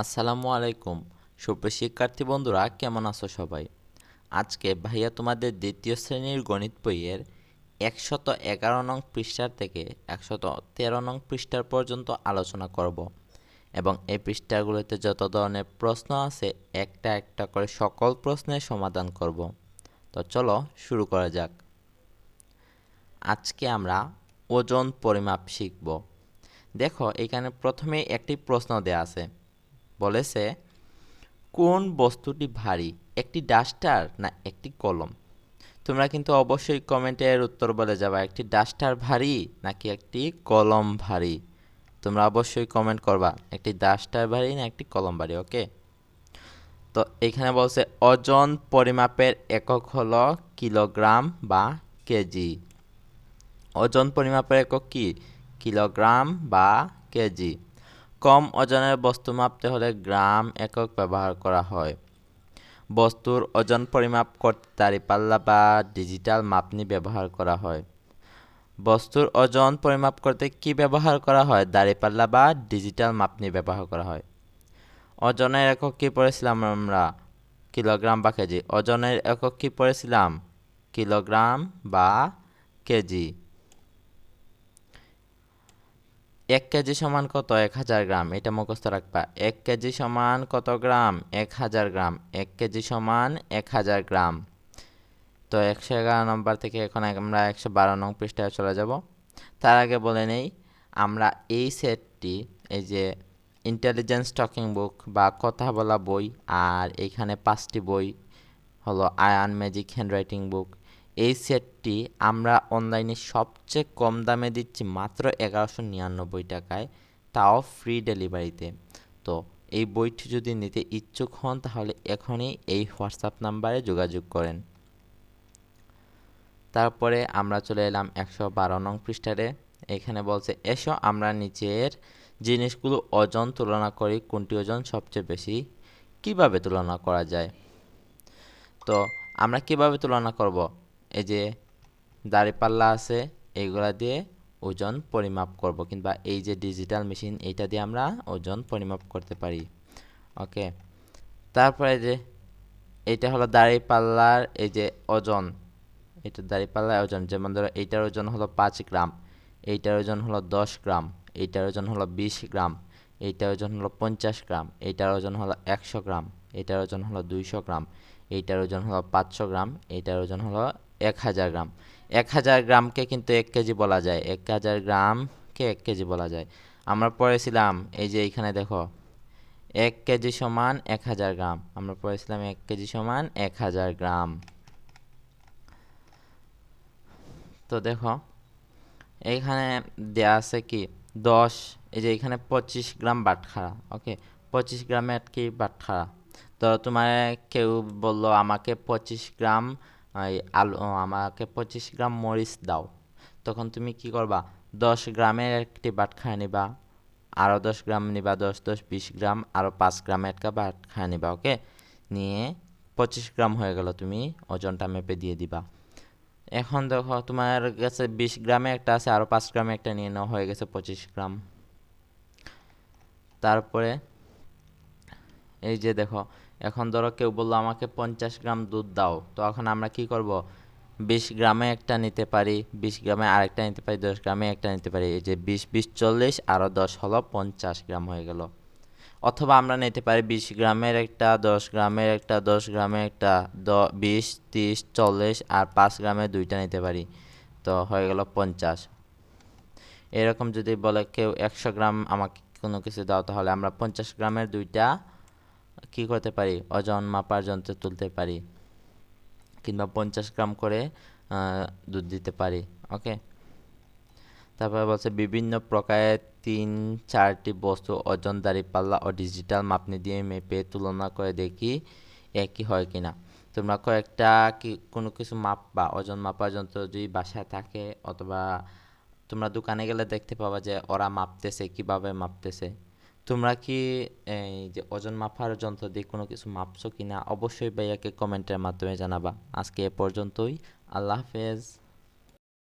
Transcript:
আসসালামু আলাইকুম। সুপ্রিয় শিক্ষার্থী বন্ধুরা, কেমন আছো সবাই? আজকে ভাইয়া তোমাদের দ্বিতীয় শ্রেণির গণিত বইয়ের একশত এগারো নং পৃষ্ঠার থেকে একশত তেরো নং পৃষ্ঠার পর্যন্ত আলোচনা করব এবং এই পৃষ্ঠাগুলোতে যত ধরনের প্রশ্ন আছে, একটা একটা করে সকল প্রশ্নের সমাধান করব। তো চলো শুরু করা যাক। আজকে আমরা ওজন পরিমাপ শিখব। দেখো, এখানে প্রথমে একটি প্রশ্ন দেয়া আছে। বলেছে, কোন বস্তুটি ভারী, একটি ডাস্টার না একটি কলম? তোমরা কিন্তু অবশ্যই কমেন্টে এর উত্তর বলে যাবা, একটি ডাস্টার ভারী নাকি একটি কলম ভারী? তোমরা অবশ্যই কমেন্ট করবা, একটি ডাস্টার ভারী না একটি কলম ভারী? ওকে? তো এখানে বলছে, ওজন পরিমাপের একক হলো কিলোগ্রাম বা কেজি। ওজন পরিমাপের একক কি? কিলোগ্রাম বা কেজি। কম ওজনের বস্তু মাপতে হলে গ্রাম একক ব্যবহার করা হয়। বস্তুর ওজন পরিমাপ করতে দাঁড়িপাল্লা বা ডিজিটাল মাপনি ব্যবহার করা হয়। বস্তুর ওজন পরিমাপ করতে কি ব্যবহার করা হয়? দাঁড়িপাল্লা বা ডিজিটাল মাপনি ব্যবহার করা হয়। ওজনের একক কি পড়েছিলাম আমরা? কিলোগ্রাম বা কেজি। ওজনের একক কি পড়েছিলাম কিলোগ্রাম বা কেজি। এক কেজি সমান কত? এক হাজার গ্রাম। এটা মুখস্থ রাখবা। এক কেজি সমান কত গ্রাম? এক হাজার গ্রাম। এক কেজি সমান এক হাজার গ্রাম। তো একশো এগারো নম্বর থেকে এখন আমরা একশো বারো নং পৃষ্ঠায় চলে যাব। তার আগে বলে নেই, আমরা এই সেটটি, এই যে ইন্টেলিজেন্স টকিং বুক বা কথা বলা বই, আর এইখানে পাঁচটি বই হলো আয়ান ম্যাজিক হ্যান্ডরাইটিং বুক এই সেটটি আমরা অনলাইনে সবচেয়ে কম দামে দিচ্ছি মাত্র এগারোশো নিরানব্বই টাকায়, তাও ফ্রি ডেলিভারিতে। তো এই বইটি যদি নিতে ইচ্ছুক হন, তাহলে এখনই এই হোয়াটসঅ্যাপ নাম্বারে যোগাযোগ করেন। তারপরে আমরা চলে এলাম একশো বারো নং পৃষ্ঠারে এখানে বলছে, এসো আমরা নিচের জিনিসগুলো ওজন তুলনা করি, কোনটি ওজন সবচেয়ে বেশি? কীভাবে তুলনা করা যায়? তো আমরা কীভাবে তুলনা করব? এই যে দাঁড়িপাল্লা আছে, এইগুলা দিয়ে ওজন পরিমাপ করব কিংবা এই যে ডিজিটাল মেশিন এইটা দিয়ে আমরা ওজন পরিমাপ করতে পারি। ওকে তারপরে যে এটা হলো দাঁড়িপাল্লার এই যে ওজন। এটা দাঁড়িপাল্লার ওজন, যেমন ধরো এইটার ওজন হলো পাঁচ গ্রাম, এইটার ওজন হলো দশ গ্রাম, এইটার ওজন হলো বিশ গ্রাম, এইটার ওজন হলো পঞ্চাশ গ্রাম, এইটার ওজন হলো একশো গ্রাম, এইটার ওজন হলো দুইশো গ্রাম, এইটার ওজন হলো পাঁচশো গ্রাম, এইটার ওজন হলো এক হাজার গ্রাম। এক হাজার গ্রামকে কিন্তু এক কেজি বলা যায়। এক হাজার গ্রামকে এক কেজি বলা যায়। আমরা পড়েছিলাম এই যে এইখানে দেখো, এক কেজি সমান এক হাজার গ্রাম। আমরা পড়েছিলাম এক কেজি সমান এক হাজার গ্রাম। তো দেখো, এইখানে দেয়া আছে কি, দশ, এই যে এখানে পঁচিশ গ্রাম বাটখারা, ওকে? পঁচিশ গ্রামের কি বাটখারা? তো তোমার কেউ বলল আমাকে পঁচিশ গ্রাম আলু আমাকে পঁচিশ গ্রাম মরিচ দাও। তখন তুমি কি করবা? দশ গ্রামের একটি বাটখারা নিবা আরও দশ গ্রাম নিবা, দশ দশ, বিশ গ্রাম আরও পাঁচ গ্রামের একটা বাটখারা নিবা, ওকে? নিয়ে পঁচিশ গ্রাম হয়ে গেল, তুমি ওজনটা মেপে দিয়ে দিবা। এখন দেখো, তোমার কাছে বিশ গ্রামে একটা আছে আরও পাঁচ গ্রামে একটা নিয়ে নেওয়া হয়ে গেছে পঁচিশ গ্রাম। তারপরে এই যে দেখো এখন ধরো কেউ বলল, আমাকে পঞ্চাশ গ্রাম দুধ দাও। তো এখন আমরা কি করব? বিশ গ্রামে একটা নিতে পারি, বিশ গ্রামে আরেকটা নিতে পারি, দশ গ্রামে একটা নিতে পারি। এই যে বিশ বিশ চল্লিশ আরও দশ হলো পঞ্চাশ গ্রাম হয়ে গেল। অথবা আমরা নিতে পারি বিশ গ্রামের একটা, দশ গ্রামের একটা, দশ গ্রামের একটা, দ, বিশ, তিরিশ, চল্লিশ আর পাঁচ গ্রামের দুইটা নিতে পারি। তো হয়ে গেল পঞ্চাশ। এরকম যদি বলে কেউ একশো গ্রাম আমাকে কোনো কিছু দাও, তাহলে আমরা পঞ্চাশ গ্রামের দুইটা কি করতে পারি? ওজন মাপার যন্ত্রে তুলতে পারি কিংবা পঞ্চাশ গ্রাম করে দুধ দিতে পারি ওকে তারপরে বলছে বিভিন্ন প্রকারের তিন, চারটি বস্তু ওজন পাল্লা ও ডিজিটাল মাপনি দিয়ে মেপে তুলনা করে দেখি একই হয় কিনা তোমরা কয়েকটা কি, কোনো কিছু মাপবা, ওজন মাপার যন্ত্র যদি বাসায় থাকে অথবা তোমরা দোকানে গেলে দেখতে পাবা যে ওরা মাপতেছে, কীভাবে মাপতেছে। তোমরা কি, এই যে ওজন মাপার যন্ত্র দিয়ে কোনো কিছু মাপছো কিনা, অবশ্যই ভাইয়াকে কমেন্টের মাধ্যমে জানাবা। আজকে এ পর্যন্তই। আল্লাহ হাফেজ।